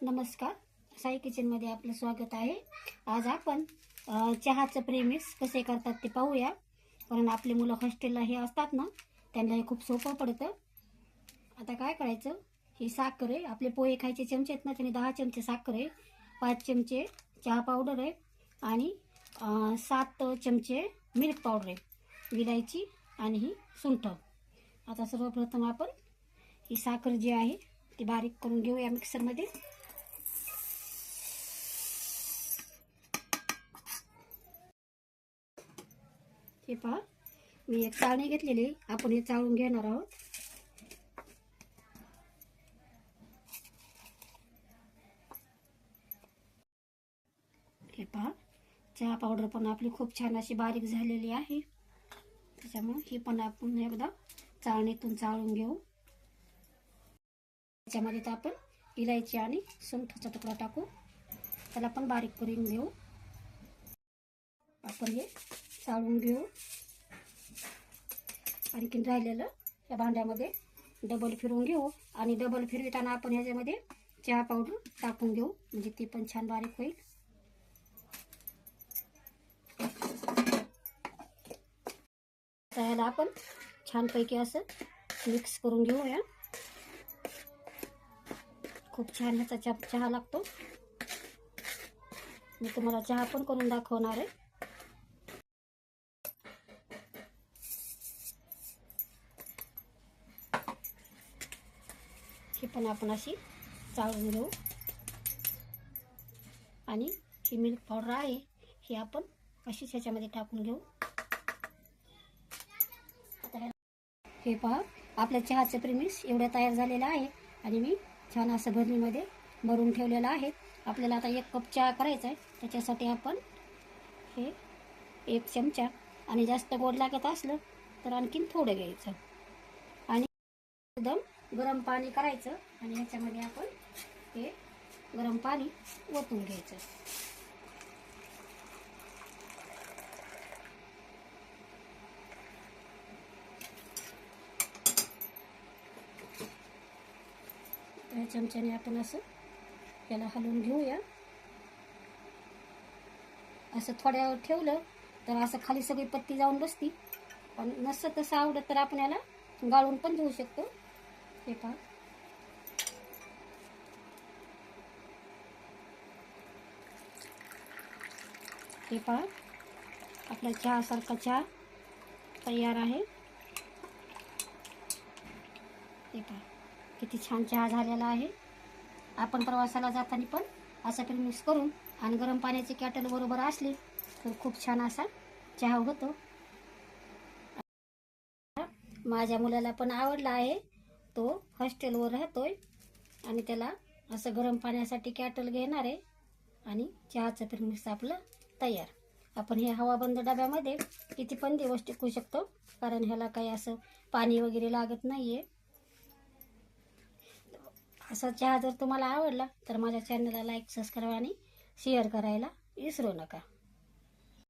नमस्कार. साई किचनमध्ये आपलं स्वागत आहे. आज आपण चहाचं प्रेमिक्स कसे करतात ते पाहूया. कारण आपले मुलं हॉस्टेलला हे असतात ना त्यांना हे खूप सोपं पडतं. आता काय करायचं? ही साखर आहे. आपले पोहे खायचे चमचे आहेत ना त्याने दहा चमचे साखर आहे पाच चमचे चहा पावडर आहे आणि सात चमचे मिल्क पावडर आहे. विलायची आणि ही सुंठ. आता सर्वप्रथम आपण ही साखर जी आहे ती बारीक करून घेऊया मिक्सरमध्ये हे पहा. मी एक चाळणी घेतलेली. आपण हे चाळून घेणार आहोत. हे पहा. चहा पावडर पण आपली खूप छान अशी बारीक झालेली आहे. त्याच्यामुळे ही पण आपण एकदा चाळणीतून चाळून घेऊ. त्याच्यामध्ये तर आपण इलायची आणि सुंठाचा तुकडा टाकू. त्याला पण बारीक करून घेऊ. आपण हे चाळून घेऊ. आणखीन राहिलेलं या भांड्यामध्ये डबल फिरवून घेऊ आणि डबल फिरविताना आपण ह्याच्यामध्ये चहा पावडर टाकून घेऊ. म्हणजे ती पण छान बारीक होईल. आता ह्याला आपण छानपैकी असं मिक्स करून घेऊया. खूप छान ह्याचा चहा चहा लागतो. मी तुम्हाला चहा पण करून दाखवणार आहे. ही पण आपण अशी चाळून घेऊ. आणि ही मिल्क पावडर आहे ही आपण अशीच ह्याच्यामध्ये टाकून घेऊ. हे पहा आपल्या चहाचं प्रेमिक्स एवढं तयार झालेलं आहे. आणि मी छान असं भरणीमध्ये भरून ठेवलेलं आहे. आपल्याला आता एक कप चहा करायचा आहे. त्याच्यासाठी आपण हे एक चमचा आणि जास्त गोड लागत असलं तर आणखीन थोडं घ्यायचं. आणि एकदम गरम पाणी करायचं आणि ह्याच्यामध्ये आपण हे गरम पाणी ओतून घ्यायचं. त्या चमच्याने आपण असं याला हलवून घेऊया. असं थोड्या वेळ ठेवलं तर असं खाली सगळी पत्ती जाऊन बसती. पण नसतं तसं आवडत तर आपण याला गाळून पण घेऊ शकतो. हे पहा. हे पहा. आपला चहासारखा चहा तयार आहे. हे पहा. किती छान चहा झालेला आहे. आपण प्रवासाला जाताना पण असा पण मिक्स करून आणि गरम पाण्याची कॅटल बरोबर असली तर खूप छान असा चहा होतो माझ्या मुलाला पण आवडला आहे. तो हॉस्टेलवर राहतोय. आणि त्याला असं गरम पाण्यासाठी कॅटल घेणार आहे. आणि चहाचं तर मिक्स आपलं तयार. आपण हे हवाबंद डब्यामध्ये किती पण दिवस टिकू शकतो. कारण ह्याला काही असं पाणी वगैरे लागत नाही आहे असा चहा जर तुम्हाला आवडला तर माझ्या चॅनलला लाईक सबस्क्राईब आणि शेअर करायला विसरू नका.